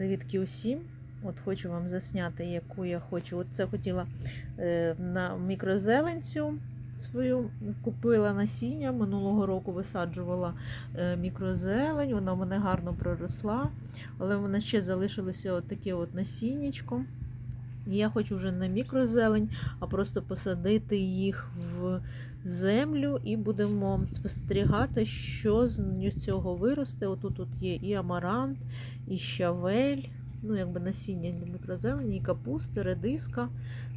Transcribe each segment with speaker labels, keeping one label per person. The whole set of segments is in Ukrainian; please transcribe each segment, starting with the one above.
Speaker 1: Привітки усім! От хочу вам засняти, яку я хочу. От це хотіла е, на мікрозеленцю свою купила насіння. Минулого року висаджувала е, мікрозелень, вона в мене гарно проросла, але в мене ще залишилося от таке от насіннячко. Я хочу вже не мікрозелень, а просто посадити їх в землю і будемо спостерігати, що з цього виросте. Отут тут є і амарант, і щавель, ну якби насіння для мікрозелені, і капусти, редиска,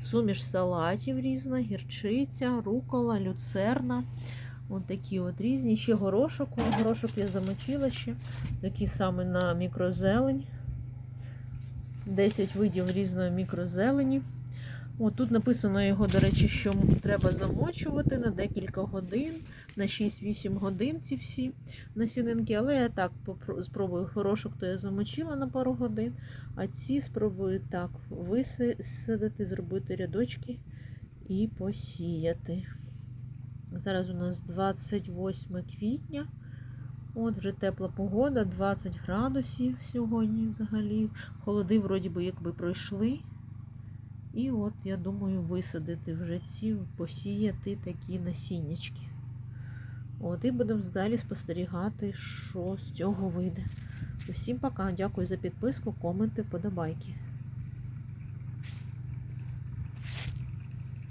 Speaker 1: суміш салатів різна, гірчиця, рукола, люцерна. От такі от різні. Ще горошок. Горошок я замочила ще. Такий саме на мікрозелень. 10 видів різної мікрозелені. От тут написано його, до речі, що треба замочувати на декілька годин, на 6-8 годин ці всі насінинки. Але я так спробую горошок, то я замочила на пару годин, а ці спробую так висадити, зробити рядочки і посіяти. Зараз у нас 28 квітня. От вже тепла погода, 20 градусів сьогодні взагалі. Холоди вроді би якби пройшли. І от я думаю висадити вже ці, посіяти такі насіннячки. От і будемо далі спостерігати, що з цього вийде. Усім пока. Дякую за підписку, коменти, вподобайки.